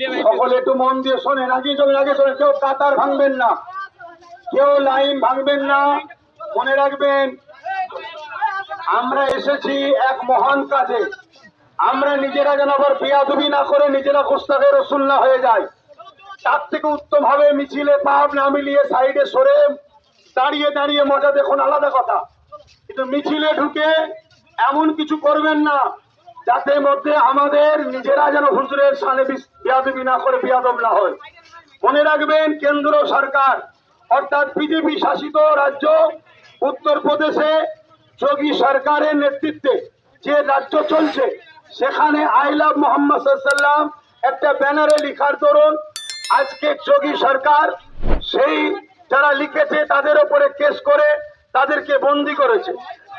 সকলে একটু মন দিয়ে শোনেন আগে চলেন আগে চলেন। কেউ কাতার ভাঙবেন না। কেউ লাইন ভাঙবেন না। মনে রাখবেন আমরা এসেছি এক মহান কাজে। আমরা নিজেরা যেন আবার বিয়াদুবি না করে নিজেরা গোস্তাকে রসুল না হয়ে যায় তার থেকে উত্তম ভাবে মিছিলে পাপ না মিলিয়ে সাইডে সরে দাঁড়িয়ে দাঁড়িয়ে মজা দেখুন আলাদা কথা। কিন্তু মিছিলে ঢুকে এমন কিছু করবেন না। যাতে মধ্যে আমাদের নিজেরা যেন হুজুরের সামনে বিয়াদবি না করে বিয়াদব না হয়। মনে রাখবেন, কেন্দ্র সরকার, অর্থাৎ বিজেপি শাসিত রাজ্য উত্তরপ্রদেশে যোগী সরকারের নেতৃত্বে যে রাজ্য চলছে, সেখানে আই লাভ মোহাম্মদ একটা ব্যানারে লিখার দরুন, আজকে যোগী সরকার সেই যারা লিখেছে তাদের উপরে কেস করে তাদেরকে বন্দি করেছে।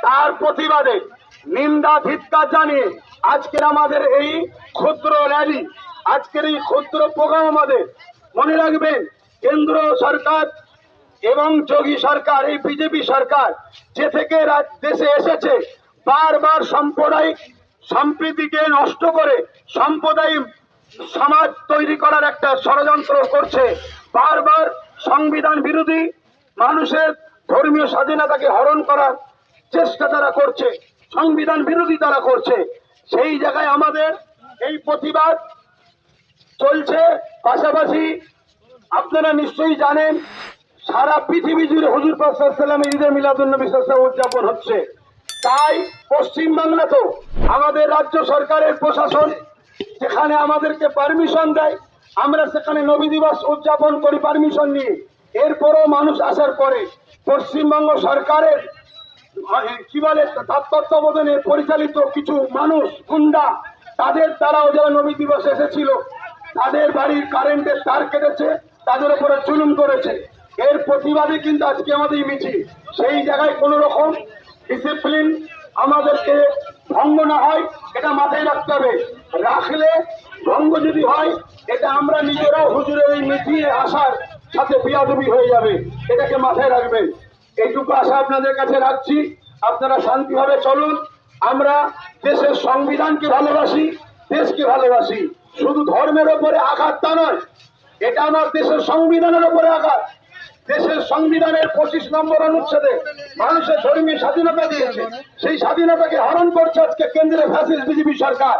তার প্রতিবাদে নিন্দা ধিৎকার জানিয়ে আজকের আমাদের এই ক্ষুদ্র র্যালি, আজকের এই ক্ষুদ্র প্রোগ্রাম আমাদের। মনে রাখবেন, কেন্দ্র সরকার এবং যোগী সরকার, এই বিজেপি সরকার যে থেকে দেশে এসেছে, বারবার সাম্প্রদায়িক সম্প্রীতিকে নষ্ট করে সাম্প্রদায়িক সমাজ তৈরি করার একটা ষড়যন্ত্র করছে। বারবার সংবিধান বিরোধী মানুষের ধর্মীয় স্বাধীনতাকে হরণ করার চেষ্টা তারা করছে। সংবিধান বিরোধী তারা করছে, সেই জায়গায় আমাদের এই প্রতিবাদ চলছে। পাশাপাশি আপনারা নিশ্চয়ই জানেন, সারা পৃথিবী জুড়ে হুজুর পাকসাল্লামের ঈদের মিলাদুল্নবী সাল্লাম উদযাপন হচ্ছে। তাই পশ্চিমবাংলাতেও আমাদের রাজ্য সরকারের প্রশাসন যেখানে আমাদেরকে পারমিশন দেয়, আমরা সেখানে নবী দিবস উদযাপন করি পারমিশন নিয়ে। এরপরও মানুষ আসার পরে পশ্চিমবঙ্গ সরকারের কি বলে তত্ত্বাবধানে পরিচালিত কিছু মানুষ, গুন্ডা, তাদের দ্বারাও যারা নবী দিবস এসেছিল, তাদের বাড়ির কারেন্টের তার কেটেছে, তাদের উপরে জুলুম করেছে। এর প্রতিবাদে কিন্তু আজকে আমাদের মিছিল। সেই জায়গায় কোনো রকম ডিসিপ্লিন আমাদেরকে ভঙ্গ না হয়, এটা মাথায় রাখতে হবে। রাখলে ভঙ্গ যদি হয়, এটা আমরা নিজেরাও হুজুরের এই মিছিলে আসার সাথে বিয়াদবি হয়ে যাবে। এটাকে মাথায় রাখবেন। এইটুকু আশা আপনাদের কাছে রাখছি। আপনারা শান্তিভাবে চলুন। আমরা দেশের সংবিধানকে ভালোবাসি, দেশকে ভালোবাসি। শুধু ধর্মের ওপরে আঘাত তা নয়, এটা আমার দেশের সংবিধানের ওপরে আঘাত। দেশের সংবিধানের পঁচিশ নম্বর অনুচ্ছেদে মানুষের ধর্মীয় স্বাধীনতা দিয়েছে। সেই স্বাধীনতাকে হরণ করছে আজকে কেন্দ্রের ফ্যাসিস্ট বিজেপি সরকার।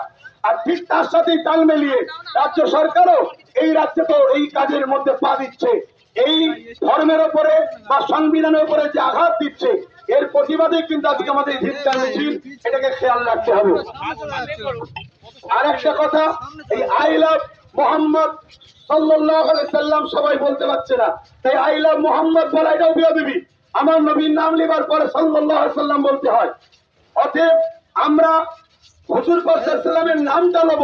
আর ঠিক তার সাথেই তাল মিলিয়ে রাজ্য সরকারও এই রাজ্যে তো এই কাজের মধ্যে পা দিচ্ছে। এই ধর্মের ওপরে বা সংবিধানের উপরে যে আঘাত দিচ্ছে, এর প্রতিবাদে কিন্তু আজকে আমাদের ধিক্কার মিছিল, এটাকে খেয়াল রাখতে হবে। আর একটা কথা, এই আই লাভ মোহাম্মদ আলাইহি সাল্লাম সবাই বলতে পারছে না। তাই আই লাভ মোহাম্মদ বলা এটাও বিয়াদবি আমার নবীর নাম নেবার পরে আলাইহি সাল্লাম বলতে হয়। অতএব আমরা হুজুর সাল্লামের নামটা নেব।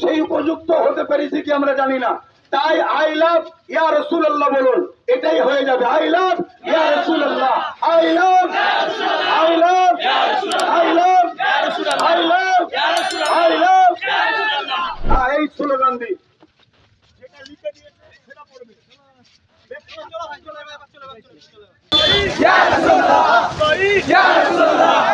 সেই উপযুক্ত হতে পেরেছি কি আমরা জানি না। তাই আই লাভ ইয়া রসুল্লাহ বলুন। এটাই হয়ে যাবে। আই লাভ ইয়া রসুল্লাহ I love I love I love I love I love. এই স্লোগান দি Yeah, Rasulullah! Yeah, Rasulullah!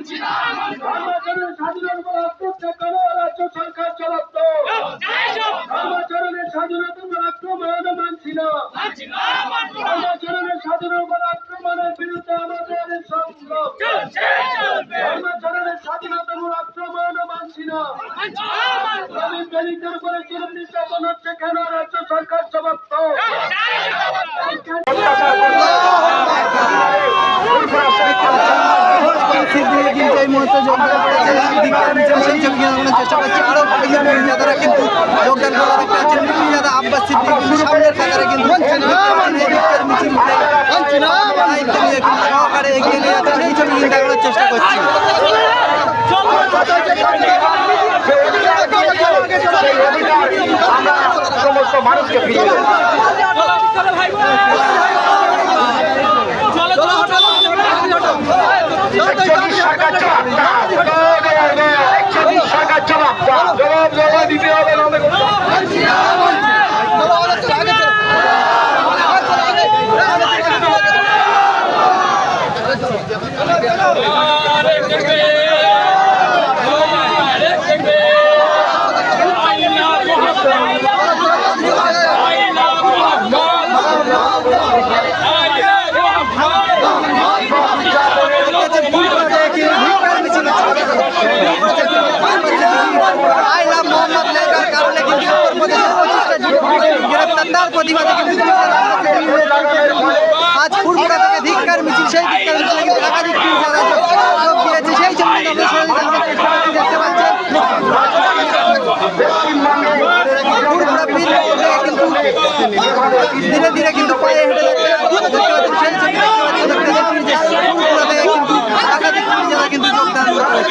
ধর্মাচরণের উপর আক্রমণ রাজ্য সরকার দাও ধর্মাচরণের স্বাধীনতার উপর আক্রমণ মানছি না উপর আক্রমণের বিরুদ্ধে আমাদের সংগ্রাম ধর্মাচরণের স্বাধীনতার আক্রমণ হচ্ছে কেন রাজ্য সরকার দাও সিদ্দিকি কিন্তু এই মুহূর্তে যোগদান করেছে মিছিল সেই ছবি চেষ্টা করছে আরও কয়েকজন কিন্তু যোগদান করা দেখতে পাচ্ছেন মহিলারা আব্বাস সিদ্দিক কিন্তু সামনের কাতারে কিন্তু সহকারে এগিয়ে নিয়ে যাচ্ছে সেই ছবি কিন্তু চেষ্টা করছি। সমস্ত মানুষকে ফিরিয়ে দেবো। একচল্লিশ সরকার জবাব দাও। একচল্লিশ সরকার জবাব জবাব দিতে হবে নাহলে কোনো- আই লাভ মোহাম্মদ লেখার কারণে কিন্তু উত্তরপ্রদেশের পঁচিশটা যুবককে গ্রেপ্তার তার প্রতিবাদে আজ ফুরফুরা থেকে ধিক্কার, মিছিল, সেই ধিক্কার, মিছিল কিন্তু একাধিক আদালত যোগ দিয়েছে সেই জন্য দেখতে পাচ্ছেন ফুরফুরা কিন্তু ধীরে ধীরে কিন্তু পায়ে হেঁটে যাচ্ছে দেখতে পাচ্ছেন সেই ছবি দেখতে পাচ্ছেন দেখতে পাচ্ছেন ফুরফুরা থেকে কিন্তু একাধিক পুলিশ কিন্তু যোগদান করেছে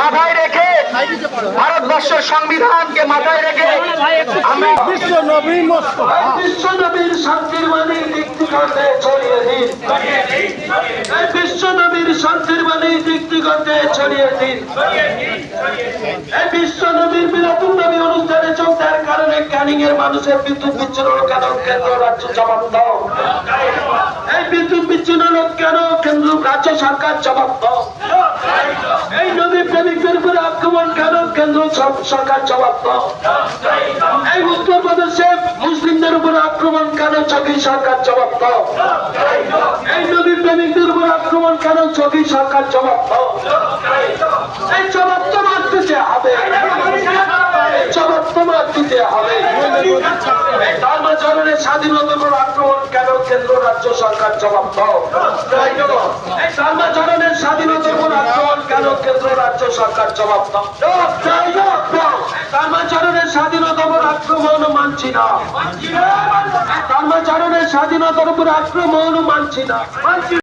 মাথায় রেখে ভারতবর্ষের সংবিধানকে মাথায় রেখে আমরা বিশ্ব নবীন বিশ্ব নবীর শান্তির বাণী ছড়িয়ে দিন। বিশ্ব নবীর শান্তির বাণী ছড়িয়ে দিন। বিশ্ব নবীর নবী অনুষ্ঠানে দেওয়ার কারণে ক্যানিং এর মানুষের বিদ্যুৎ বিচ্ছিন্ন কেন? কেন্দ্র রাজ্য জবাব দাও। এই বিদ্যুৎ বিচ্ছিন্ন কেন? কেন্দ্র রাজ্য সরকার জবাব দাও। এই নদী প্রেমিকদের উপরে আক্রমণ কেন? কেন্দ্র সরকার জবাব দাও। এই উত্তরপ্রদেশে মুসলিমদের উপর আক্রমণ কেন? চকি সরকার জবাব এই নদী প্রেমিকদের উপর আক্রমণ কেন? চকি সরকার জবাব এই জবাব তোমার দিতে হবে। জবাব তোমার দিতে হবে। উপর আক্রমণ কেন কেন্দ্র রাজ্য সরকার জবাব দাও। স্বাধীনতার উপর আক্রমণ কেন কেন্দ্র রাজ্য সরকার জবাব দাও। স্বাধীনতার উপর আক্রমণ মানছি না। স্বাধীনতার উপর আক্রমণ মানছি না। মানছি